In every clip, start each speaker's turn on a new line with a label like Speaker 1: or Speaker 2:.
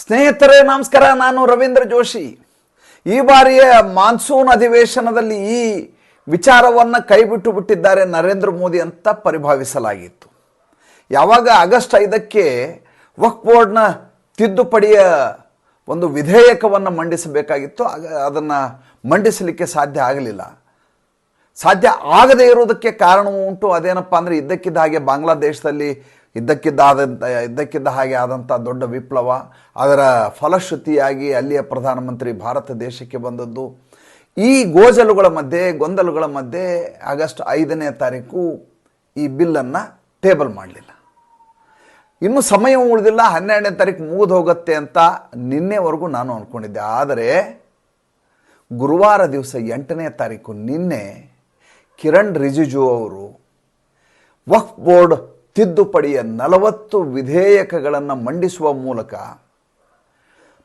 Speaker 1: ಸ್ನೇಹಿತರೆ, ನಮಸ್ಕಾರ. ನಾನು ರವೀಂದ್ರ ಜೋಶಿ. ಈ ಬಾರಿಯ ಮಾನ್ಸೂನ್ ಅಧಿವೇಶನದಲ್ಲಿ ಈ ವಿಚಾರವನ್ನು ಕೈಬಿಟ್ಟು ಬಿಟ್ಟಿದ್ದಾರೆ ನರೇಂದ್ರ ಮೋದಿ ಅಂತ ಪರಿಭಾವಿಸಲಾಗಿತ್ತು. ಯಾವಾಗ ಆಗಸ್ಟ್ ಐದಕ್ಕೆ ವಕ್ ಬೋರ್ಡ್ನ ತಿದ್ದುಪಡಿಯ ಒಂದು ವಿಧೇಯಕವನ್ನು ಮಂಡಿಸಬೇಕಾಗಿತ್ತು. ಆಗ ಅದನ್ನು ಮಂಡಿಸಲಿಕ್ಕೆ ಸಾಧ್ಯ ಆಗಲಿಲ್ಲ. ಸಾಧ್ಯ ಆಗದೇ ಇರುವುದಕ್ಕೆ ಕಾರಣವೂ ಉಂಟು. ಅದೇನಪ್ಪ ಅಂದರೆ, ಇದ್ದಕ್ಕಿದ್ದ ಹಾಗೆ ಬಾಂಗ್ಲಾದೇಶದಲ್ಲಿ ಇದ್ದಕ್ಕಿದ್ದ ಆದಂಥ ಇದ್ದಕ್ಕಿದ್ದ ಹಾಗೆ ಆದಂಥ ದೊಡ್ಡ ವಿಪ್ಲವ, ಅದರ ಫಲಶ್ರುತಿಯಾಗಿ ಅಲ್ಲಿಯ ಪ್ರಧಾನಮಂತ್ರಿ ಭಾರತ ದೇಶಕ್ಕೆ ಬಂದದ್ದು. ಈ ಗೋಜಲುಗಳ ಮಧ್ಯೆ, ಗೊಂದಲಗಳ ಮಧ್ಯೆ ಆಗಸ್ಟ್ ಐದನೇ ತಾರೀಕು ಈ ಬಿಲ್ಲನ್ನು ಟೇಬಲ್ ಮಾಡಲಿಲ್ಲ. ಇನ್ನು ಸಮಯ ಉಳಿದಿಲ್ಲ, ಹನ್ನೆರಡನೇ ತಾರೀಕು ಮುಗಿದು ಹೋಗುತ್ತೆ ಅಂತ ನಿನ್ನೆವರೆಗೂ ನಾನು ಅಂದ್ಕೊಂಡಿದ್ದೆ ಆದರೆ ಗುರುವಾರ ದಿವಸ ಎಂಟನೇ ತಾರೀಕು ನಿನ್ನೆ ಕಿರಣ್ ರಿಜಿಜು ಅವರು ವಕ್ಫ್ ಬೋರ್ಡ್ ತಿದ್ದುಪಡಿಯ ನಲವತ್ತು ವಿಧೇಯಕಗಳನ್ನು ಮಂಡಿಸುವ ಮೂಲಕ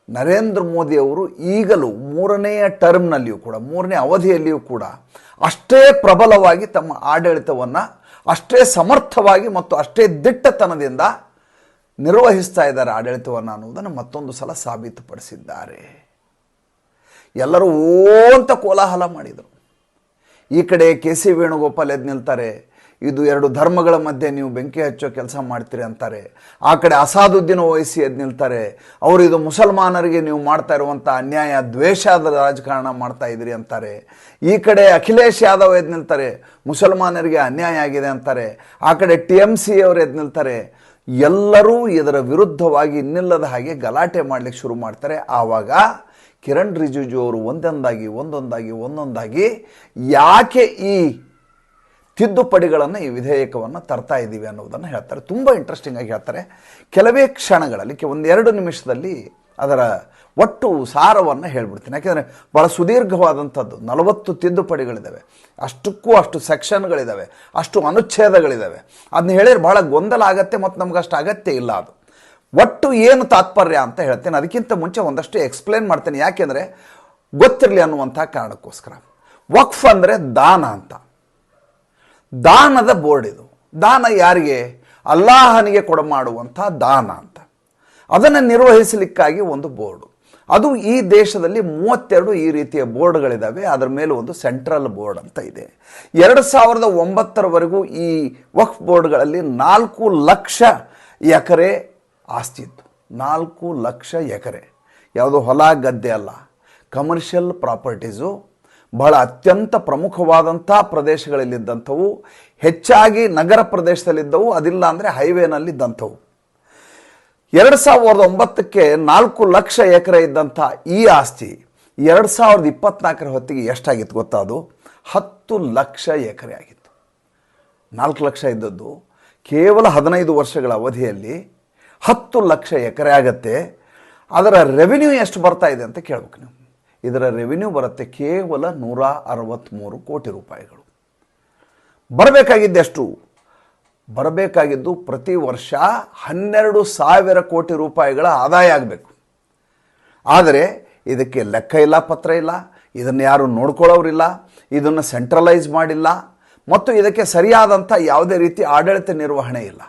Speaker 1: ನರೇಂದ್ರ ಮೋದಿ ಅವರು ಈಗಲೂ ಮೂರನೆಯ ಟರ್ಮ್ನಲ್ಲಿಯೂ ಕೂಡ, ಮೂರನೇ ಅವಧಿಯಲ್ಲಿಯೂ ಕೂಡ ಅಷ್ಟೇ ಪ್ರಬಲವಾಗಿ ತಮ್ಮ ಆಡಳಿತವನ್ನು, ಅಷ್ಟೇ ಸಮರ್ಥವಾಗಿ ಮತ್ತು ಅಷ್ಟೇ ದಿಟ್ಟತನದಿಂದ ನಿರ್ವಹಿಸ್ತಾ ಇದ್ದಾರೆ ಆಡಳಿತವನ್ನು ಅನ್ನುವುದನ್ನು ಮತ್ತೊಂದು ಸಲ ಸಾಬೀತುಪಡಿಸಿದ್ದಾರೆ. ಎಲ್ಲರೂ ಓ ಅಂತ ಕೋಲಾಹಲ ಮಾಡಿದರು. ಈ ಕಡೆ ಕೆ ಸಿ ವೇಣುಗೋಪಾಲ್ ಎದ್ದು ನಿಲ್ತಾರೆ ಇದು ಎರಡು ಧರ್ಮಗಳ ಮಧ್ಯೆ ನೀವು ಬೆಂಕಿ ಹಚ್ಚೋ ಕೆಲಸ ಮಾಡ್ತೀರಿ ಅಂತಾರೆ. ಆ ಕಡೆ ಅಸಾದುದ್ದೀನ ವಹಿಸಿ ಎದ್ದು ನಿಲ್ತಾರೆ. ಅವರು ಇದು ಮುಸಲ್ಮಾನರಿಗೆ ನೀವು ಮಾಡ್ತಾ ಇರುವಂಥ ಅನ್ಯಾಯ ದ್ವೇಷದ ರಾಜಕಾರಣ ಮಾಡ್ತಾ ಇದ್ದೀರಿ ಅಂತಾರೆ. ಈ ಕಡೆ ಅಖಿಲೇಶ್ ಯಾದವ್ ಎದ್ದು ನಿಲ್ತಾರೆ. ಮುಸಲ್ಮಾನರಿಗೆ ಅನ್ಯಾಯ ಆಗಿದೆ ಅಂತಾರೆ. ಆ ಕಡೆ ಟಿ ಎಂ ಸಿ ಅವರು ಎದ್ದು ನಿಲ್ತಾರೆ. ಎಲ್ಲರೂ ಇದರ ವಿರುದ್ಧವಾಗಿ ಇನ್ನಿಲ್ಲದ ಹಾಗೆ ಗಲಾಟೆ ಮಾಡಲಿಕ್ಕೆ ಶುರು ಮಾಡ್ತಾರೆ. ಆವಾಗ ಕಿರಣ್ ರಿಜಿಜು ಅವರು ಒಂದೊಂದಾಗಿ ಒಂದೊಂದಾಗಿ ಒಂದೊಂದಾಗಿ ಯಾಕೆ ಈ ತಿದ್ದುಪಡಿಗಳನ್ನು ಈ ವಿಧೇಯಕವನ್ನು ತರ್ತಾ ಇದ್ದೀವಿ ಅನ್ನೋದನ್ನು ಹೇಳ್ತಾರೆ. ತುಂಬ ಇಂಟ್ರೆಸ್ಟಿಂಗ್ ಆಗಿ ಹೇಳ್ತಾರೆ. ಕೆಲವೇ ಕ್ಷಣಗಳಲ್ಲಿ ಒಂದೆರಡು ನಿಮಿಷದಲ್ಲಿ ಅದರ ಒಟ್ಟು ಸಾರವನ್ನು ಹೇಳ್ಬಿಡ್ತೀನಿ. ಯಾಕೆಂದರೆ ಭಾಳ ಸುದೀರ್ಘವಾದಂಥದ್ದು. ನಲವತ್ತು ತಿದ್ದುಪಡಿಗಳಿದ್ದಾವೆ ಅಷ್ಟಕ್ಕೂ ಅಷ್ಟು ಸೆಕ್ಷನ್ಗಳಿದ್ದಾವೆ ಅಷ್ಟು ಅನುಚ್ಛೇದಗಳಿದ್ದಾವೆ ಅದನ್ನ ಹೇಳಿದ್ರೆ ಭಾಳ ಗೊಂದಲ ಆಗತ್ತೆ ಮತ್ತು ನಮ್ಗೆ ಅಷ್ಟು ಅಗತ್ಯ ಇಲ್ಲ ಅದು. ಒಟ್ಟು ಏನು ತಾತ್ಪರ್ಯ ಅಂತ ಹೇಳ್ತೇನೆ. ಅದಕ್ಕಿಂತ ಮುಂಚೆ ಒಂದಷ್ಟು ಎಕ್ಸ್ಪ್ಲೇನ್ ಮಾಡ್ತೇನೆ. ಯಾಕೆಂದರೆ ಗೊತ್ತಿರಲಿ ಅನ್ನುವಂಥ ಕಾರಣಕ್ಕೋಸ್ಕರ. ವಕ್ಫ್ ಅಂದರೆ ದಾನ ಅಂತ. ದಾನದ ಬೋರ್ಡ್ ಇದು. ದಾನ ಯಾರಿಗೆ? ಅಲ್ಲಾಹನಿಗೆ ಕೊಡಮಾಡುವಂಥ ದಾನ ಅಂತ. ಅದನ್ನು ನಿರ್ವಹಿಸಲಿಕ್ಕಾಗಿ ಒಂದು ಬೋರ್ಡು. ಅದು ಈ ದೇಶದಲ್ಲಿ ಮೂವತ್ತೆರಡು ಈ ರೀತಿಯ ಬೋರ್ಡ್ಗಳಿದ್ದಾವೆ ಅದರ ಮೇಲೆ ಒಂದು ಸೆಂಟ್ರಲ್ ಬೋರ್ಡ್ ಅಂತ ಇದೆ. ಎರಡು ಸಾವಿರದ ಒಂಬತ್ತರವರೆಗೂ ಈ ವಕ್ಫ್ ಬೋರ್ಡ್ಗಳಲ್ಲಿ ನಾಲ್ಕು ಲಕ್ಷ ಎಕರೆ ಆಸ್ತಿ ಇತ್ತು. ನಾಲ್ಕು ಲಕ್ಷ ಎಕರೆ. ಯಾವುದೋ ಹೊಲ ಗದ್ದೆ ಅಲ್ಲ. ಕಮರ್ಷಿಯಲ್ ಪ್ರಾಪರ್ಟೀಸು ಬಹಳ ಅತ್ಯಂತ ಪ್ರಮುಖವಾದಂಥ ಪ್ರದೇಶಗಳಲ್ಲಿದ್ದಂಥವು, ಹೆಚ್ಚಾಗಿ ನಗರ ಪ್ರದೇಶದಲ್ಲಿದ್ದವು, ಅದಿಲ್ಲ ಅಂದರೆ ಹೈವೇನಲ್ಲಿದ್ದಂಥವು. ಎರಡು ಸಾವಿರದ ಒಂಬತ್ತಕ್ಕೆ ನಾಲ್ಕು ಲಕ್ಷ ಎಕರೆ ಇದ್ದಂಥ ಈ ಆಸ್ತಿ ಎರಡು ಸಾವಿರದ ಇಪ್ಪತ್ನಾಲ್ಕರ ಹೊತ್ತಿಗೆ ಎಷ್ಟಾಗಿತ್ತು ಗೊತ್ತಾ ಅದು? ಹತ್ತು ಲಕ್ಷ ಎಕರೆ ಆಗಿತ್ತು. ನಾಲ್ಕು ಲಕ್ಷ ಇದ್ದದ್ದು. ಕೇವಲ ಹದಿನೈದು ವರ್ಷಗಳ ಅವಧಿಯಲ್ಲಿ ಹತ್ತು ಲಕ್ಷ ಎಕರೆ ಆಗತ್ತೆ. ಅದರ ರೆವಿನ್ಯೂ ಎಷ್ಟು ಬರ್ತಾ ಇದೆ ಅಂತ ಕೇಳ್ಬೇಕು ನೀವು. ಇದರ ರೆವಿನ್ಯೂ ಬರುತ್ತೆ ಕೇವಲ ನೂರ ಅರವತ್ತ್ಮೂರು ಕೋಟಿ ರೂಪಾಯಿಗಳು. ಬರಬೇಕಾಗಿದ್ದೆಷ್ಟು? ಬರಬೇಕಾಗಿದ್ದು ಪ್ರತಿ ವರ್ಷ ಹನ್ನೆರಡು ಸಾವಿರ ಕೋಟಿ ರೂಪಾಯಿಗಳ ಆದಾಯ ಆಗಬೇಕು. ಆದರೆ ಇದಕ್ಕೆ ಲೆಕ್ಕ ಇಲ್ಲ, ಪತ್ರ ಇಲ್ಲ, ಇದನ್ನು ಯಾರು ನೋಡ್ಕೊಳ್ಳೋರಿಲ್ಲ ಇದನ್ನು ಸೆಂಟ್ರಲೈಸ್ ಮಾಡಿಲ್ಲ, ಮತ್ತು ಇದಕ್ಕೆ ಸರಿಯಾದಂಥ ಯಾವುದೇ ರೀತಿ ಆಡಳಿತ ನಿರ್ವಹಣೆ ಇಲ್ಲ.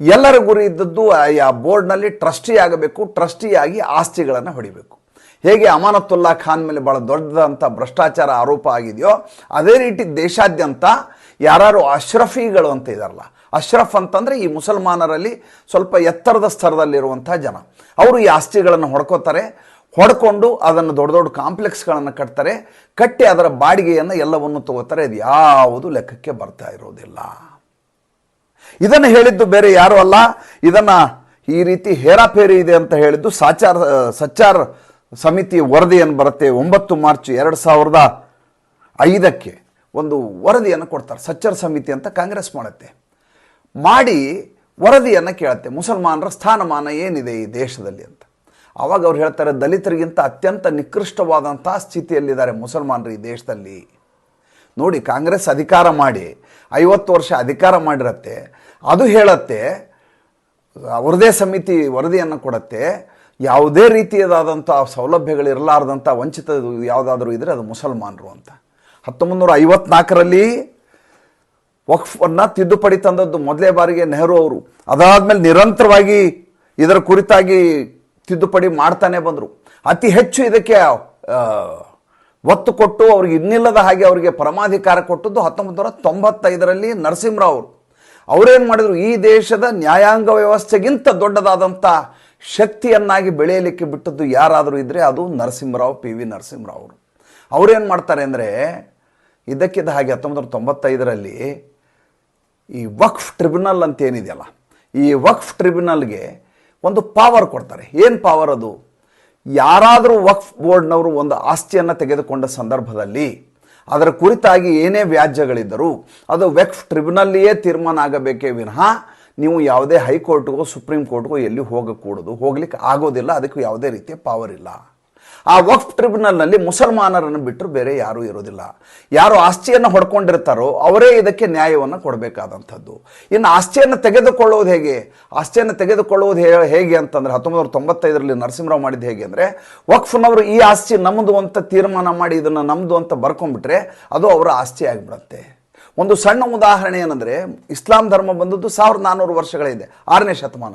Speaker 1: ಎಲ್ಲರ ಗುರಿ ಇದ್ದದ್ದು ಆ ಬೋರ್ಡ್ನಲ್ಲಿ ಟ್ರಸ್ಟಿ ಆಗಬೇಕು ಟ್ರಸ್ಟಿಯಾಗಿ ಆಸ್ತಿಗಳನ್ನು ಹೊಡಿಬೇಕು. ಹೇಗೆ ಅಮಾನತುಲ್ಲಾ ಖಾನ್ ಮೇಲೆ ಭಾಳ ದೊಡ್ಡದಂಥ ಭ್ರಷ್ಟಾಚಾರ ಆರೋಪ ಆಗಿದೆಯೋ, ಅದೇ ರೀತಿ ದೇಶಾದ್ಯಂತ ಯಾರು ಅಶ್ರಫಿಗಳು ಅಂತ ಇದ್ದಾರಲ್ಲ ಅಶ್ರಫ್ ಅಂತಂದರೆ ಈ ಮುಸಲ್ಮಾನರಲ್ಲಿ ಸ್ವಲ್ಪ ಎತ್ತರದ ಸ್ತರದಲ್ಲಿರುವಂಥ ಜನ. ಅವರು ಈ ಆಸ್ತಿಗಳನ್ನು ಹೊಡ್ಕೋತಾರೆ, ಹೊಡ್ಕೊಂಡು ಅದನ್ನು ದೊಡ್ಡ ದೊಡ್ಡ ಕಾಂಪ್ಲೆಕ್ಸ್ಗಳನ್ನು ಕಟ್ತಾರೆ, ಕಟ್ಟಿ ಅದರ ಬಾಡಿಗೆಯನ್ನು ಎಲ್ಲವನ್ನು ತಗೋತಾರೆ, ಅದು ಯಾವುದು ಲೆಕ್ಕಕ್ಕೆ ಬರ್ತಾ ಇರೋದಿಲ್ಲ. ಇದನ್ನು ಹೇಳಿದ್ದು ಬೇರೆ ಯಾರು ಅಲ್ಲ, ಇದನ್ನು ಈ ರೀತಿ ಹೇರಾಫೇರಿ ಇದೆ ಅಂತ ಹೇಳಿದ್ದು ಸಾಚಾರ್, ಸಚ್ಚಾರ್ ಸಮಿತಿ ವರದಿಯನ್ನು ಬರುತ್ತೆ? ಒಂಬತ್ತು ಮಾರ್ಚ್ ಎರಡು ಸಾವಿರದ ಐದಕ್ಕೆ ಒಂದು ವರದಿಯನ್ನು ಕೊಡ್ತಾರೆ. ಸಚ್ಚರ ಸಮಿತಿ ಅಂತ ಕಾಂಗ್ರೆಸ್ ಮಾಡುತ್ತೆ. ಮಾಡಿ ವರದಿಯನ್ನು ಕೇಳುತ್ತೆ. ಮುಸಲ್ಮಾನರ ಸ್ಥಾನಮಾನ ಏನಿದೆ ಈ ದೇಶದಲ್ಲಿ ಅಂತ. ಆವಾಗ ಅವ್ರು ಹೇಳ್ತಾರೆ, ದಲಿತರಿಗಿಂತ ಅತ್ಯಂತ ನಿಕೃಷ್ಟವಾದಂಥ ಸ್ಥಿತಿಯಲ್ಲಿದ್ದಾರೆ ಮುಸಲ್ಮಾನರು ಈ ದೇಶದಲ್ಲಿ. ನೋಡಿ, ಕಾಂಗ್ರೆಸ್ ಅಧಿಕಾರ ಮಾಡಿ, ಐವತ್ತು ವರ್ಷ ಅಧಿಕಾರ ಮಾಡಿರತ್ತೆ. ಅದು ಹೇಳತ್ತೆ ಅವ್ರದೇ ಸಮಿತಿ ವರದಿಯನ್ನು ಕೊಡತ್ತೆ. ಯಾವುದೇ ರೀತಿಯದಾದಂಥ ಸೌಲಭ್ಯಗಳಿರಲಾರ್ದಂಥ ವಂಚಿತ ಯಾವುದಾದ್ರೂ ಇದ್ದರೆ ಅದು ಮುಸಲ್ಮಾನರು ಅಂತ. ಹತ್ತೊಂಬತ್ತು ನೂರ ಐವತ್ನಾಲ್ಕರಲ್ಲಿ ವಕ್ಫನ್ನು ತಿದ್ದುಪಡಿ ತಂದದ್ದು ಮೊದಲೇ ಬಾರಿಗೆ ನೆಹರು ಅವರು. ಅದಾದಮೇಲೆ ನಿರಂತರವಾಗಿ ಇದರ ಕುರಿತಾಗಿ ತಿದ್ದುಪಡಿ ಮಾಡ್ತಾನೆ ಬಂದರು. ಅತಿ ಹೆಚ್ಚು ಇದಕ್ಕೆ ಒತ್ತು ಕೊಟ್ಟು ಅವ್ರಿಗೆ ಇನ್ನಿಲ್ಲದ ಹಾಗೆ ಅವರಿಗೆ ಪರಮಾಧಿಕಾರ ಕೊಟ್ಟದ್ದು ಹತ್ತೊಂಬತ್ತು ನೂರ ತೊಂಬತ್ತೈದರಲ್ಲಿ ನರಸಿಂಹರಾವ್ ಅವರು. ಅವರೇನು ಮಾಡಿದರು? ಈ ದೇಶದ ನ್ಯಾಯಾಂಗ ವ್ಯವಸ್ಥೆಗಿಂತ ದೊಡ್ಡದಾದಂಥ ಶಕ್ತಿಯನ್ನಾಗಿ ಬೆಳೆಯಲಿಕ್ಕೆ ಬಿಟ್ಟದ್ದು ಯಾರಾದರೂ ಇದ್ದರೆ ಅದು ನರಸಿಂಹರಾವ್ ಪಿ ವಿ ನರಸಿಂಹರಾವ್ ಅವರು. ಅವರೇನು ಮಾಡ್ತಾರೆ ಅಂದರೆ, ಇದಕ್ಕಿದ್ದ ಹಾಗೆ ಹತ್ತೊಂಬತ್ತು ನೂರ ತೊಂಬತ್ತೈದರಲ್ಲಿ ಈ ವಕ್ಫ್ ಟ್ರಿಬ್ಯುನಲ್ ಅಂತ ಏನಿದೆಯಲ್ಲ, ಈ ವಕ್ಫ್ ಟ್ರಿಬ್ಯುನಲ್ಗೆ ಒಂದು ಪವರ್ ಕೊಡ್ತಾರೆ. ಏನು ಪವರ್ ಅದು? ಯಾರಾದರೂ ವಕ್ಫ್ ಬೋರ್ಡ್ನವರು ಒಂದು ಆಸ್ತಿಯನ್ನು ತೆಗೆದುಕೊಂಡ ಸಂದರ್ಭದಲ್ಲಿ, ಅದರ ಕುರಿತಾಗಿ ಏನೇ ವ್ಯಾಜ್ಯಗಳಿದ್ದರೂ ಅದು ವಕ್ಫ್ ಟ್ರಿಬ್ಯುನಲ್ಲಿಯೇ ತೀರ್ಮಾನ ಆಗಬೇಕೇ ವಿನಃ ನೀವು ಯಾವುದೇ ಹೈಕೋರ್ಟ್ಗೋ, ಸುಪ್ರೀಂ ಕೋರ್ಟ್ಗೋ ಎಲ್ಲಿ ಹೋಗಕೂಡದು. ಹೋಗ್ಲಿಕ್ಕೆ ಆಗೋದಿಲ್ಲ, ಅದಕ್ಕೆ ಯಾವುದೇ ರೀತಿಯ ಪವರ್ ಇಲ್ಲ. ಆ ವಕ್ಫ್ ಟ್ರಿಬ್ಯುನಲ್ನಲ್ಲಿ ಮುಸಲ್ಮಾನರನ್ನು ಬಿಟ್ಟರು ಬೇರೆ ಯಾರೂ ಇರೋದಿಲ್ಲ. ಯಾರು ಆಸ್ತಿಯನ್ನು ಹೊಡ್ಕೊಂಡಿರ್ತಾರೋ, ಅವರೇ ಇದಕ್ಕೆ ನ್ಯಾಯವನ್ನು ಕೊಡಬೇಕಾದಂಥದ್ದು. ಇನ್ನು ಆಸ್ತಿಯನ್ನು ತೆಗೆದುಕೊಳ್ಳೋದು ಹೇಗೆ? ಆಸ್ತಿಯನ್ನು ತೆಗೆದುಕೊಳ್ಳೋದು ಹೇಗೆ ಅಂತಂದ್ರೆ ಹತ್ತೊಂಬತ್ತು ನೂರ ತೊಂಬತ್ತೈದರಲ್ಲಿ ನರಸಿಂಹರಾವ್ ಮಾಡಿದ್ದು ಹೇಗೆ ಅಂದರೆ, ವಕ್ಫ್ನವರು ಈ ಆಸ್ತಿ ನಮ್ಮದು ಅಂತ ತೀರ್ಮಾನ ಮಾಡಿ ಇದನ್ನು ನಮ್ಮದು ಅಂತ ಬರ್ಕೊಂಡ್ಬಿಟ್ರೆ ಅದು ಅವರ ಆಸ್ತಿ ಆಗಿಬಿಡುತ್ತೆ. ಒಂದು ಸಣ್ಣ ಉದಾಹರಣೆ ಏನಂದರೆ, ಇಸ್ಲಾಂ ಧರ್ಮ ಬಂದದ್ದು ಸಾವಿರದ ನಾನ್ನೂರು ವರ್ಷಗಳಿದೆ ಆರನೇ ಶತಮಾನ.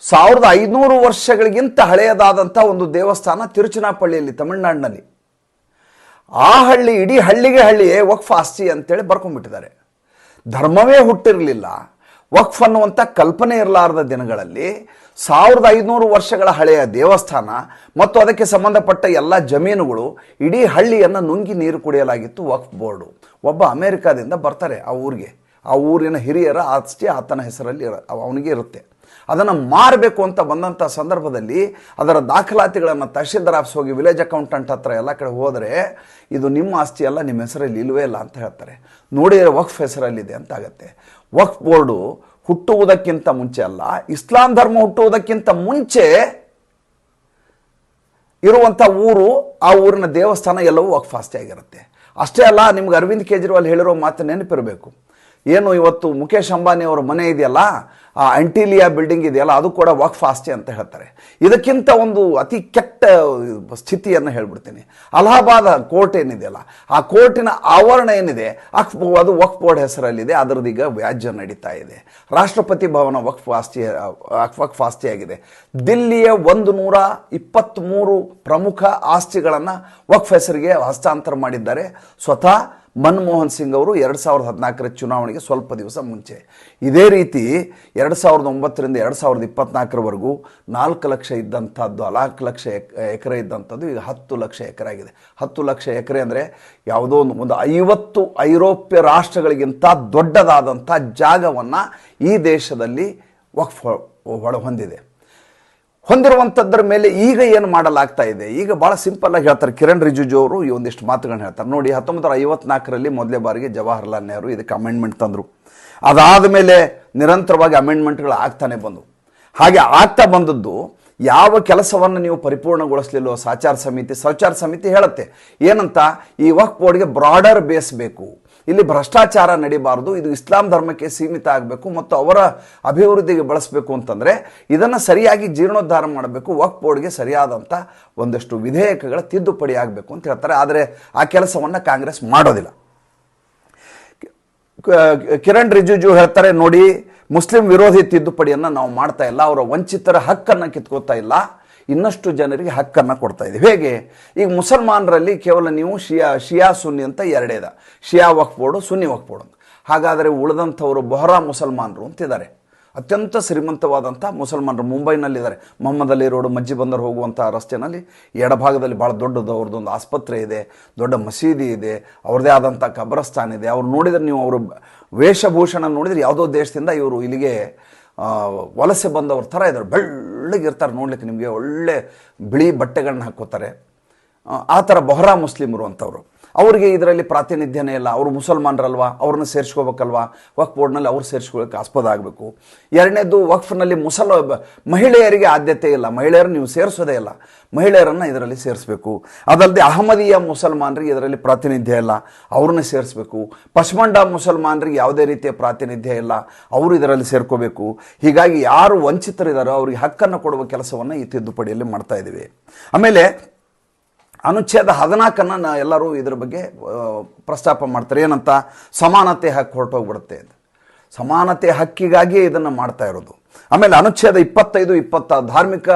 Speaker 1: ಸಾವಿರದ ಐನೂರು ವರ್ಷಗಳಿಗಿಂತ ಹಳೆಯದಾದಂಥ ಒಂದು ದೇವಸ್ಥಾನ ತಿರುಚನಾಪಳ್ಳಿಯಲ್ಲಿ ತಮಿಳುನಾಡಿನಲ್ಲಿ. ಆ ಹಳ್ಳಿ, ಇಡೀ ಹಳ್ಳಿಗೆ ಹಳ್ಳಿಯೇ ವಕ್ಫ್ ಆಸ್ತಿ ಅಂತೇಳಿ ಬರ್ಕೊಂಡ್ಬಿಟ್ಟಿದ್ದಾರೆ. ಧರ್ಮವೇ ಹುಟ್ಟಿರಲಿಲ್ಲ. ವಕ್ಫ್ ಅನ್ನುವಂಥ ಕಲ್ಪನೆ ಇರಲಾರದ ದಿನಗಳಲ್ಲಿ ಸಾವಿರದ ಐನೂರು ವರ್ಷಗಳ ಹಳೆಯ ದೇವಸ್ಥಾನ ಮತ್ತು ಅದಕ್ಕೆ ಸಂಬಂಧಪಟ್ಟ ಎಲ್ಲ ಜಮೀನುಗಳು, ಇಡೀ ಹಳ್ಳಿಯನ್ನು ನುಂಗಿ ನೀರು ಕುಡಿಯಲಾಗಿತ್ತು ವಕ್ಫ್ ಬೋರ್ಡು. ಒಬ್ಬ ಅಮೇರಿಕಾದಿಂದ ಬರ್ತಾರೆ ಆ ಊರಿಗೆ. ಆ ಊರಿನ ಹಿರಿಯರ ಆಸ್ತಿ ಆತನ ಹೆಸರಲ್ಲಿ ಅವನಿಗೆ ಇರುತ್ತೆ. ಅದನ್ನು ಮಾರಬೇಕು ಅಂತ ಬಂದಂಥ ಸಂದರ್ಭದಲ್ಲಿ ಅದರ ದಾಖಲಾತಿಗಳನ್ನು ತಹಶೀಲ್ದಾರ್ ಆಫೀಸ್ ಹೋಗಿ ವಿಲೇಜ್ ಅಕೌಂಟೆಂಟ್ ಹತ್ರ ಎಲ್ಲ ಕಡೆ ಹೋದರೆ ಇದು ನಿಮ್ಮ ಆಸ್ತಿ ಅಲ್ಲ, ನಿಮ್ಮ ಹೆಸರಲ್ಲಿ ಇಲ್ವೇ ಇಲ್ಲ ಅಂತ ಹೇಳ್ತಾರೆ. ನೋಡಿದರೆ ವಕ್ಫ್ ಹೆಸರಲ್ಲಿದೆ ಅಂತ ಆಗುತ್ತೆ. ವಕ್ಫ್ ಬೋರ್ಡು ಹುಟ್ಟುವುದಕ್ಕಿಂತ ಮುಂಚೆ ಅಲ್ಲ, ಇಸ್ಲಾಂ ಧರ್ಮ ಹುಟ್ಟುವುದಕ್ಕಿಂತ ಮುಂಚೆ ಇರುವಂಥ ಊರು, ಆ ಊರಿನ ದೇವಸ್ಥಾನ ಎಲ್ಲವೂ ವಕ್ಫ್ ಆಸ್ತಿ ಆಗಿರುತ್ತೆ ಅಷ್ಟೇ ಅಲ್ಲ, ನಿಮ್ಗೆ ಅರವಿಂದ್ ಕೇಜ್ರಿವಾಲ್ ಹೇಳಿರೋ ಮಾತು ನೆನಪಿರಬೇಕು. ಏನು ಇವತ್ತು ಮುಖೇಶ್ ಅಂಬಾನಿ ಅವರ ಮನೆ ಇದೆಯಲ್ಲ? ಆ ಅಂಟಿಲಿಯಾ ಬಿಲ್ಡಿಂಗ್ ಇದೆಯಲ್ಲ, ಅದು ಕೂಡ ವಕ್ಫ್ ಆಸ್ತಿ ಅಂತ ಹೇಳ್ತಾರೆ. ಇದಕ್ಕಿಂತ ಒಂದು ಅತಿ ಕೆಟ್ಟ ಸ್ಥಿತಿಯನ್ನು ಹೇಳ್ಬಿಡ್ತೀನಿ. ಅಲಹಾಬಾದ್ ಕೋರ್ಟ್ ಏನಿದೆಯಲ್ಲ, ಆ ಕೋರ್ಟಿನ ಆವರಣ ಏನಿದೆ ಅದು ವಕ್ಫ್ ಬೋರ್ಡ್ ಹೆಸರಲ್ಲಿದೆ ಅದರದೀಗ ವ್ಯಾಜ್ಯ ನಡೀತಾ ಇದೆ. ರಾಷ್ಟ್ರಪತಿ ಭವನ ವಕ್ಫ್ ಆಸ್ತಿ, ವಕ್ಫ್ ಆಸ್ತಿಯಾಗಿದೆ. ದಿಲ್ಲಿಯ ಒಂದು ನೂರ ಇಪ್ಪತ್ತ್ಮೂರು ಪ್ರಮುಖ ಆಸ್ತಿಗಳನ್ನು ವಕ್ಫ್ ಹೆಸರಿಗೆ ಹಸ್ತಾಂತರ ಮಾಡಿದ್ದಾರೆ. ಸ್ವತಃ ಮನಮೋಹನ್ ಸಿಂಗ್ ಅವರು ಎರಡು ಸಾವಿರದ ಹದಿನಾಲ್ಕರ ಚುನಾವಣೆಗೆ ಸ್ವಲ್ಪ ದಿವಸ ಮುಂಚೆ. ಇದೇ ರೀತಿ ಎರಡು ಸಾವಿರದ ಒಂಬತ್ತರಿಂದ ಎರಡು ಸಾವಿರದ ಇಪ್ಪತ್ನಾಲ್ಕರವರೆಗೂ ನಾಲ್ಕು ಲಕ್ಷ ಇದ್ದಂಥದ್ದು, ನಾಲ್ಕು ಲಕ್ಷ ಎಕ್, ಎಕರೆ ಇದ್ದಂಥದ್ದು ಈಗ ಹತ್ತು ಲಕ್ಷ ಎಕರೆ ಆಗಿದೆ ಹತ್ತು ಲಕ್ಷ ಎಕರೆ ಅಂದರೆ ಯಾವುದೋ ಒಂದು ಒಂದು ಐವತ್ತು ಐರೋಪ್ಯ ರಾಷ್ಟ್ರಗಳಿಗಿಂತ ದೊಡ್ಡದಾದಂಥ ಜಾಗವನ್ನು ಈ ದೇಶದಲ್ಲಿ ವಕ್ಫ್ ಹೊಂದಿದೆ ಹೊಂದಿರುವಂಥದ್ರ ಮೇಲೆ ಈಗ ಏನು ಮಾಡಲಾಗ್ತಾ ಇದೆ? ಈಗ ಭಾಳ ಸಿಂಪಲ್ ಆಗಿ ಹೇಳ್ತಾರೆ. ಕಿರಣ್ ರಿಜಿಜು ಅವರು ಈ ಒಂದಿಷ್ಟು ಮಾತುಗಳನ್ನ ಹೇಳ್ತಾರೆ. ನೋಡಿ ಹತ್ತೊಂಬತ್ತು ಐವತ್ನಾಲ್ಕರಲ್ಲಿ ಮೊದಲೇ ಬಾರಿಗೆ ಜವಾಹರ್ಲಾಲ್ ನೆಹರು ಇದಕ್ಕೆ ಅಮೆಂಡ್ಮೆಂಟ್ ತಂದರು. ಅದಾದ ಮೇಲೆ ನಿರಂತರವಾಗಿ ಅಮೆಂಡ್ಮೆಂಟ್ಗಳು ಆಗ್ತಾನೆ ಬಂದವು ಹಾಗೆ ಆಗ್ತಾ ಬಂದದ್ದು ಯಾವ ಕೆಲಸವನ್ನು ನೀವು ಪರಿಪೂರ್ಣಗೊಳಿಸಲಿಲ್ಲೋ ಸಾಚಾರ ಸಮಿತಿ ಸೌಚಾರ ಸಮಿತಿ ಹೇಳುತ್ತೆ. ಏನಂತ? ಈ ವಕ್ ಬೋರ್ಡ್ಗೆ ಬ್ರಾಡರ್ ಬೇಸ್ ಬೇಕು. ಇಲ್ಲಿ ಭ್ರಷ್ಟಾಚಾರ ನಡೀಬಾರದು, ಇದು ಇಸ್ಲಾಂ ಧರ್ಮಕ್ಕೆ ಸೀಮಿತ ಆಗಬೇಕು, ಮತ್ತು ಅವರ ಅಭಿವೃದ್ಧಿಗೆ ಬಳಸಬೇಕು ಅಂತಂದರೆ ಇದನ್ನು ಸರಿಯಾಗಿ ಜೀರ್ಣೋದ್ಧಾರ ಮಾಡಬೇಕು, ವಕ್ಫ್ ಬೋರ್ಡ್ಗೆ ಸರಿಯಾದಂಥ ಒಂದಷ್ಟು ವಿಧೇಯಕಗಳ ತಿದ್ದುಪಡಿ ಆಗಬೇಕು ಅಂತ ಹೇಳ್ತಾರೆ. ಆದರೆ ಆ ಕೆಲಸವನ್ನು ಕಾಂಗ್ರೆಸ್ ಮಾಡೋದಿಲ್ಲ. ಕಿರಣ್ ರಿಜಿಜು ಹೇಳ್ತಾರೆ ನೋಡಿ, ಮುಸ್ಲಿಂ ವಿರೋಧಿ ತಿದ್ದುಪಡಿಯನ್ನು ನಾವು ಮಾಡ್ತಾ ಇಲ್ಲ, ಅವರ ವಂಚಿತರ ಹಕ್ಕನ್ನು ಕಿತ್ಕೋತಾ ಇಲ್ಲ. ಇನ್ನಷ್ಟು ಜನರಿಗೆ ಹಕ್ಕನ್ನು ಕೊಡ್ತಾ ಇದೆ ಹೇಗೆ? ಈಗ ಮುಸಲ್ಮಾನರಲ್ಲಿ ಕೇವಲ ನೀವು ಶಿಯಾ ಶಿಯಾ ಸುನ್ನಿ ಅಂತ ಎರಡೇದ. Shia Waqf board, Sunni Waqf board ಹಾಗಾದರೆ ಉಳಿದಂಥವರು ಬೊಹರಾ ಮುಸಲ್ಮಾನರು ಅಂತಿದ್ದಾರೆ. ಅತ್ಯಂತ ಶ್ರೀಮಂತವಾದಂಥ ಮುಸಲ್ಮಾನರು ಮುಂಬೈನಲ್ಲಿದ್ದಾರೆ. ಮೊಹಮ್ಮದ್ ಅಲಿ ರೋಡ್ ಮಜ್ಜಿ ಬಂದರು ಹೋಗುವಂಥ ರಸ್ತೆನಲ್ಲಿ ಎಡಭಾಗದಲ್ಲಿ ಭಾಳ ದೊಡ್ಡದು ಅವ್ರದ್ದೊಂದು ಆಸ್ಪತ್ರೆ ಇದೆ, ದೊಡ್ಡ ಮಸೀದಿ ಇದೆ, ಅವ್ರದ್ದೇ ಆದಂಥ ಕಬ್ರಸ್ತಾನ್ ಇದೆ. ಅವ್ರು ನೋಡಿದರೆ ನೀವು ಅವರು ವೇಷಭೂಷಣ ನೋಡಿದರೆ ಯಾವುದೋ ದೇಶದಿಂದ ಇವರು ಇಲ್ಲಿಗೆ ವಲಸೆ ಬಂದವ್ರ ಥರ ಇದ್ದಾರೆ. ಬೆಳ್ಳಗಿರ್ತಾರೆ ನೋಡ್ಲಿಕ್ಕೆ ನಿಮಗೆ ಒಳ್ಳೆ ಬಿಳಿ ಬಟ್ಟೆಗಳನ್ನ ಹಾಕೋತಾರೆ ಆ, ಥರ ಬೊಹರಾ ಮುಸ್ಲಿಮರು ಅಂತವರು. ಅವರಿಗೆ ಇದರಲ್ಲಿ ಪ್ರಾತಿನಿಧ್ಯನೇ ಇಲ್ಲ. ಅವರು ಮುಸಲ್ಮಾನರಲ್ವಾ? ಅವ್ರನ್ನ ಸೇರಿಸ್ಕೋಬೇಕಲ್ವಾ? ವಕ್ಫ್ ಬೋರ್ಡ್ನಲ್ಲಿ ಅವ್ರು ಸೇರಿಸ್ಕೊಳ್ಳೋಕೆ ಆಸ್ಪದ ಆಗಬೇಕು. ಎರಡನೇದು, ವಕ್ಫ್ನಲ್ಲಿ ಮುಸಲ್, ಮಹಿಳೆಯರಿಗೆ ಆದ್ಯತೆ ಇಲ್ಲ. ಮಹಿಳೆಯರನ್ನು ನೀವು ಸೇರಿಸೋದೇ ಇಲ್ಲ. ಮಹಿಳೆಯರನ್ನು ಇದರಲ್ಲಿ ಸೇರಿಸಬೇಕು. ಅದಲ್ಲದೆ ಅಹಮದಿಯ ಮುಸಲ್ಮಾನರಿಗೆ ಇದರಲ್ಲಿ ಪ್ರಾತಿನಿಧ್ಯ ಇಲ್ಲ. ಅವ್ರನ್ನ ಸೇರಿಸಬೇಕು. ಪಶ್ಮಂಡ ಮುಸಲ್ಮಾನರಿಗೆ ಯಾವುದೇ ರೀತಿಯ ಪ್ರಾತಿನಿಧ್ಯ ಇಲ್ಲ. ಅವರು ಇದರಲ್ಲಿ ಸೇರ್ಕೋಬೇಕು. ಹೀಗಾಗಿ ಯಾರು ವಂಚಿತರಿದ್ದಾರೋ ಅವರಿಗೆ ಹಕ್ಕನ್ನು ಕೊಡುವ ಕೆಲಸವನ್ನು ಈ ತಿದ್ದುಪಡಿಯಲ್ಲಿ ಮಾಡ್ತಾ ಇದ್ದೀವಿ. ಆಮೇಲೆ ಅನುಚ್ಛೇದ ಹದಿನಾಲ್ಕನ್ನು ನಾ ಎಲ್ಲರೂ ಇದ್ರ ಬಗ್ಗೆ ಪ್ರಸ್ತಾಪ ಮಾಡ್ತಾರೆ. ಏನಂತ? ಸಮಾನತೆ ಹಕ್ಕು ಹೊರಟೋಗ್ಬಿಡುತ್ತೆ ಅಂತ. ಸಮಾನತೆ ಹಕ್ಕಿಗಾಗಿಯೇ ಇದನ್ನು ಮಾಡ್ತಾ ಇರೋದು. ಆಮೇಲೆ ಅನುಚ್ಛೇದ ಇಪ್ಪತ್ತೈದು ಇಪ್ಪತ್ತ ಧಾರ್ಮಿಕ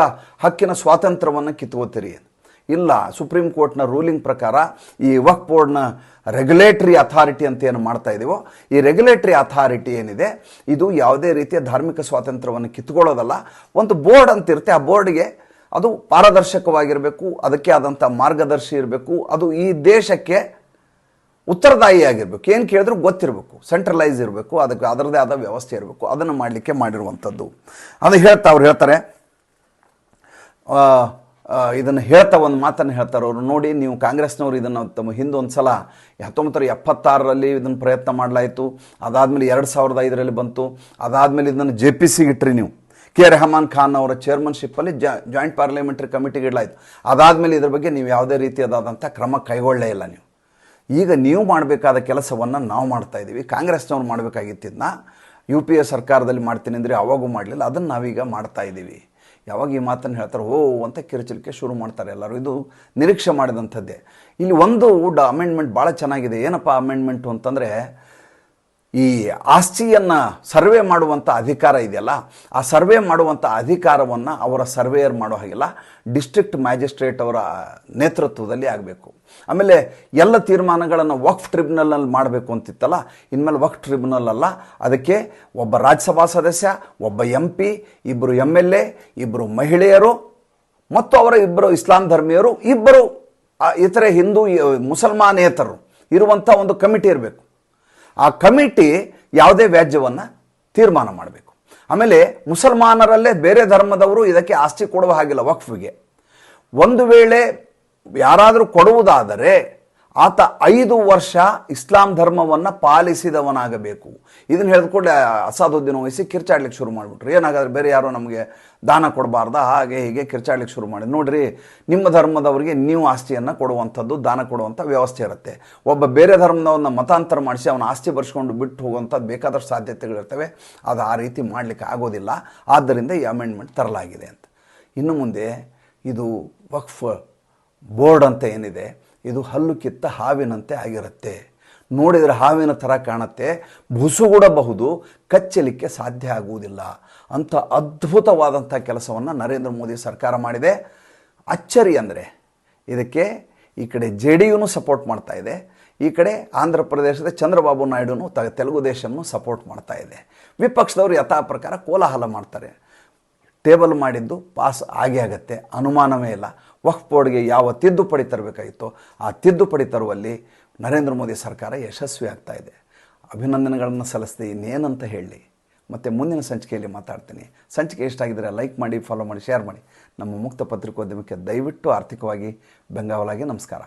Speaker 1: ಹಕ್ಕಿನ ಸ್ವಾತಂತ್ರ್ಯವನ್ನು ಕಿತ್ಕೋತೀರಿ ಇಲ್ಲ, ಸುಪ್ರೀಂ ಕೋರ್ಟ್ನ ರೂಲಿಂಗ್ ಪ್ರಕಾರ ಈ ವಕ್ ಬೋರ್ಡ್ನ ರೆಗ್ಯುಲೇಟ್ರಿ ಅಥಾರಿಟಿ ಅಂತ ಏನು ಮಾಡ್ತಾ ಇದೀವೋ, ಈ ರೆಗ್ಯುಲೇಟ್ರಿ ಅಥಾರಿಟಿ ಏನಿದೆ, ಇದು ಯಾವುದೇ ರೀತಿಯ ಧಾರ್ಮಿಕ ಸ್ವಾತಂತ್ರ್ಯವನ್ನು ಕಿತ್ಕೊಳ್ಳೋದಲ್ಲ ಒಂದು ಬೋರ್ಡ್ ಅಂತ ಇರುತ್ತೆ ಆ ಬೋರ್ಡ್ಗೆ ಅದು ಪಾರದರ್ಶಕವಾಗಿರಬೇಕು, ಅದಕ್ಕೆ ಆದಂಥ ಮಾರ್ಗದರ್ಶಿ ಇರಬೇಕು, ಅದು ಈ ದೇಶಕ್ಕೆ ಉತ್ತರದಾಯಿಯಾಗಿರ್ಬೇಕು. ಏನು ಕೇಳಿದ್ರು ಗೊತ್ತಿರಬೇಕು ಸೆಂಟ್ರಲೈಸ್ ಇರಬೇಕು, ಅದಕ್ಕೆ ಅದರದೇ ಆದ ವ್ಯವಸ್ಥೆ ಇರಬೇಕು, ಅದನ್ನು ಮಾಡಲಿಕ್ಕೆ ಮಾಡಿರುವಂಥದ್ದು. ಅದು ಹೇಳ್ತಾ, ಅವ್ರು ಹೇಳ್ತಾರೆ ಇದನ್ನು ಹೇಳ್ತಾ ಒಂದು ಮಾತನ್ನು ಹೇಳ್ತಾರೆ ಅವರು. ನೋಡಿ, ನೀವು ಕಾಂಗ್ರೆಸ್ನವರು ಇದನ್ನು ತಮ್ಮ ಹಿಂದೆ ಒಂದು ಸಲ ಹತ್ತೊಂಬತ್ತರ ಎಪ್ಪತ್ತಾರರಲ್ಲಿ ಇದನ್ನು ಪ್ರಯತ್ನ ಮಾಡಲಾಯಿತು, ಅದಾದಮೇಲೆ ಎರಡು ಸಾವಿರದ ಐದರಲ್ಲಿ ಬಂತು, ಅದಾದಮೇಲೆ ಇದನ್ನು ಜೆ ಪಿ ಇಟ್ರಿ ನೀವು. ಕೆ ರೆಹಮಾನ್ ಖಾನ್ ಅವರ ಚೇರ್ಮನ್ಶಿಪ್ಪಲ್ಲಿ ಜಾಯಿಂಟ್ ಪಾರ್ಲಿಮೆಂಟ್ರಿ ಕಮಿಟಿಗೆ ಇಡಲಾಯಿತು. ಅದಾದಮೇಲೆ ಇದ್ರ ಬಗ್ಗೆ ನೀವು ಯಾವುದೇ ರೀತಿಯಾದಂಥ ಕ್ರಮ ಕೈಗೊಳ್ಳೇ ಇಲ್ಲ ನೀವು. ಈಗ ನೀವು ಮಾಡಬೇಕಾದ ಕೆಲಸವನ್ನು ನಾವು ಮಾಡ್ತಾ ಇದ್ದೀವಿ. ಕಾಂಗ್ರೆಸ್ನವ್ರು ಮಾಡಬೇಕಾಗಿತ್ತಿದ್ದನ್ನ ಯು ಪಿ ಎ ಸರ್ಕಾರದಲ್ಲಿ ಮಾಡ್ತೀನಿ ಅಂದರೆ ಅವಾಗೂ ಮಾಡಲಿಲ್ಲ. ಅದನ್ನು ನಾವೀಗ ಮಾಡ್ತಾ ಇದ್ದೀವಿ. ಯಾವಾಗ ಈ ಮಾತನ್ನು ಹೇಳ್ತಾರೆ, ಓ, ಅಂತ ಕಿರುಚಿಲಿಕೆ ಶುರು ಮಾಡ್ತಾರೆ ಎಲ್ಲರೂ. ಇದು ನಿರೀಕ್ಷೆ ಮಾಡಿದಂಥದ್ದೇ. ಇಲ್ಲಿ ಒಂದು ಅಮೆಂಡ್ಮೆಂಟ್ ಭಾಳ ಚೆನ್ನಾಗಿದೆ. ಏನಪ್ಪ ಅಮೆಂಡ್ಮೆಂಟು ಅಂತಂದರೆ ಈ ಆಸ್ತಿಯನ್ನು ಸರ್ವೆ ಮಾಡುವಂಥ ಅಧಿಕಾರ ಇದೆಯಲ್ಲ, ಆ ಸರ್ವೆ ಮಾಡುವಂಥ ಅಧಿಕಾರವನ್ನು ಅವರ ಸರ್ವೇಯರ್ ಮಾಡೋ ಹಾಗಿಲ್ಲ, ಡಿಸ್ಟ್ರಿಕ್ಟ್ ಮ್ಯಾಜಿಸ್ಟ್ರೇಟ್ ಅವರ ನೇತೃತ್ವದಲ್ಲಿ ಆಗಬೇಕು. ಆಮೇಲೆ ಎಲ್ಲ ತೀರ್ಮಾನಗಳನ್ನು ವಕ್ಫ್ ಟ್ರಿಬ್ಯುನಲ್ನಲ್ಲಿ ಮಾಡಬೇಕು ಅಂತಿತ್ತಲ್ಲ, ಇನ್ಮೇಲೆ ವಕ್ಫ್ ಟ್ರಿಬ್ಯುನಲ್ ಅಲ್ಲ, ಅದಕ್ಕೆ ಒಬ್ಬ ರಾಜ್ಯಸಭಾ ಸದಸ್ಯ, ಒಬ್ಬ ಎಂ ಪಿ ಇಬ್ಬರು ಎಂ ಎಲ್ ಎ ಇಬ್ಬರು ಮಹಿಳೆಯರು, ಮತ್ತು ಅವರ ಇಬ್ಬರು ಇಸ್ಲಾಂ ಧರ್ಮೀಯರು, ಇಬ್ಬರು ಇತರೆ ಹಿಂದೂ ಮುಸಲ್ಮಾನೇತರರು ಇರುವಂಥ ಒಂದು ಕಮಿಟಿ ಇರಬೇಕು. ಆ ಕಮಿಟಿ ಯಾವುದೇ ವ್ಯಾಜ್ಯವನ್ನು ತೀರ್ಮಾನ ಮಾಡಬೇಕು. ಆಮೇಲೆ ಮುಸಲ್ಮಾನರಲ್ಲೇ ಬೇರೆ ಧರ್ಮದವರು ಇದಕ್ಕೆ ಆಸ್ತಿ ಕೊಡುವ ಹಾಗಿಲ್ಲ ವಕ್ಫ್ಗೆ. ಒಂದು ವೇಳೆ ಯಾರಾದರೂ ಕೊಡುವುದಾದರೆ ಆತ ಐದು ವರ್ಷ ಇಸ್ಲಾಂ ಧರ್ಮವನ್ನು ಪಾಲಿಸಿದವನಾಗಬೇಕು. ಇದನ್ನು ಹೇಳಿದ ಕೂಡಲೇ ಅಸಾದುದ್ದೀನ್ ವಹಿಸಿ ಕಿರ್ಚಾಡ್ಲಿಕ್ಕೆ ಶುರು ಮಾಡಿಬಿಟ್ರು. ಏನಾಗಾದ್ರೆ ಬೇರೆ ಯಾರು ನಮಗೆ ದಾನ ಕೊಡಬಾರ್ದ? ಹಾಗೆ ಹೀಗೆ ಕಿರ್ಚಾಡ್ಲಿಕ್ಕೆ ಶುರು ಮಾಡಿ ನೋಡಿರಿ, ನಿಮ್ಮ ಧರ್ಮದವರಿಗೆ ನೀವು ಆಸ್ತಿಯನ್ನು ಕೊಡುವಂಥದ್ದು, ದಾನ ಕೊಡುವಂಥ ವ್ಯವಸ್ಥೆ ಇರುತ್ತೆ. ಒಬ್ಬ ಬೇರೆ ಧರ್ಮದವನ್ನ ಮತಾಂತರ ಮಾಡಿಸಿ ಅವನ ಆಸ್ತಿ ಬರ್ಸ್ಕೊಂಡು ಬಿಟ್ಟು ಹೋಗುವಂಥದ್ದು ಬೇಕಾದಷ್ಟು ಸಾಧ್ಯತೆಗಳಿರ್ತವೆ. ಅದು ಆ ರೀತಿ ಮಾಡಲಿಕ್ಕೆ ಆಗೋದಿಲ್ಲ. ಆದ್ದರಿಂದ ಈ ಅಮೆಂಡ್ಮೆಂಟ್ ತರಲಾಗಿದೆ ಅಂತ. ಇನ್ನು ಮುಂದೆ ಇದು ವಕ್ಫ್ ಬೋರ್ಡ್ ಅಂತ ಏನಿದೆ ಇದು ಹಲ್ಲು ಕಿತ್ತ ಹಾವಿನಂತೆ ಆಗಿರುತ್ತೆ. ನೋಡಿದರೆ ಹಾವಿನ ಥರ ಕಾಣುತ್ತೆ. ಬುಸುಗುಡಬಹುದು ಕಚ್ಚಲಿಕ್ಕೆ ಸಾಧ್ಯ ಆಗುವುದಿಲ್ಲ. ಅಂಥ ಅದ್ಭುತವಾದಂಥ ಕೆಲಸವನ್ನು ನರೇಂದ್ರ ಮೋದಿ ಸರ್ಕಾರ ಮಾಡಿದೆ. ಅಚ್ಚರಿ ಅಂದರೆ ಇದಕ್ಕೆ ಈ ಕಡೆ ಜೆ ಡಿ ಯುನು ಸಪೋರ್ಟ್ ಮಾಡ್ತಾ ಇದೆ. ಈ ಕಡೆ ಆಂಧ್ರ ಪ್ರದೇಶದ ಚಂದ್ರಬಾಬು ನಾಯ್ಡುನು ತ, ತೆಲುಗು ದೇಶವನ್ನು ಸಪೋರ್ಟ್ ಮಾಡ್ತಾ ಇದೆ. ವಿಪಕ್ಷದವರು ಯಥಾ ಪ್ರಕಾರ ಕೋಲಾಹಲ ಮಾಡ್ತಾರೆ. ಟೇಬಲ್ ಮಾಡಿದ್ದು ಪಾಸ್ ಆಗೇ ಆಗತ್ತೆ. ಅನುಮಾನವೇ ಇಲ್ಲ. ವಕ್ಫ್ ಬೋರ್ಡ್ಗೆ ಯಾವ ತಿದ್ದುಪಡಿ ತರಬೇಕಾಗಿತ್ತೋ ಆ ತಿದ್ದುಪಡಿ ತರುವಲ್ಲಿ ನರೇಂದ್ರ ಮೋದಿ ಸರ್ಕಾರ ಯಶಸ್ವಿ ಆಗ್ತಾ ಇದೆ. ಅಭಿನಂದನೆಗಳನ್ನು ಸಲ್ಲಿಸ್ದೆ ಇನ್ನೇನಂತ ಹೇಳಿ. ಮತ್ತು ಮುಂದಿನ ಸಂಚಿಕೆಯಲ್ಲಿ ಮಾತಾಡ್ತೀನಿ. ಸಂಚಿಕೆ ಇಷ್ಟ ಆಗಿದ್ದರೆ ಲೈಕ್ ಮಾಡಿ, ಫಾಲೋ ಮಾಡಿ, ಶೇರ್ ಮಾಡಿ. ನಮ್ಮ ಮುಕ್ತ ಪತ್ರಿಕೋದ್ಯಮಕ್ಕೆ ದಯವಿಟ್ಟು ಆರ್ಥಿಕವಾಗಿ ಬೆಂಗಾವಲಾಗಿ ನಮಸ್ಕಾರ.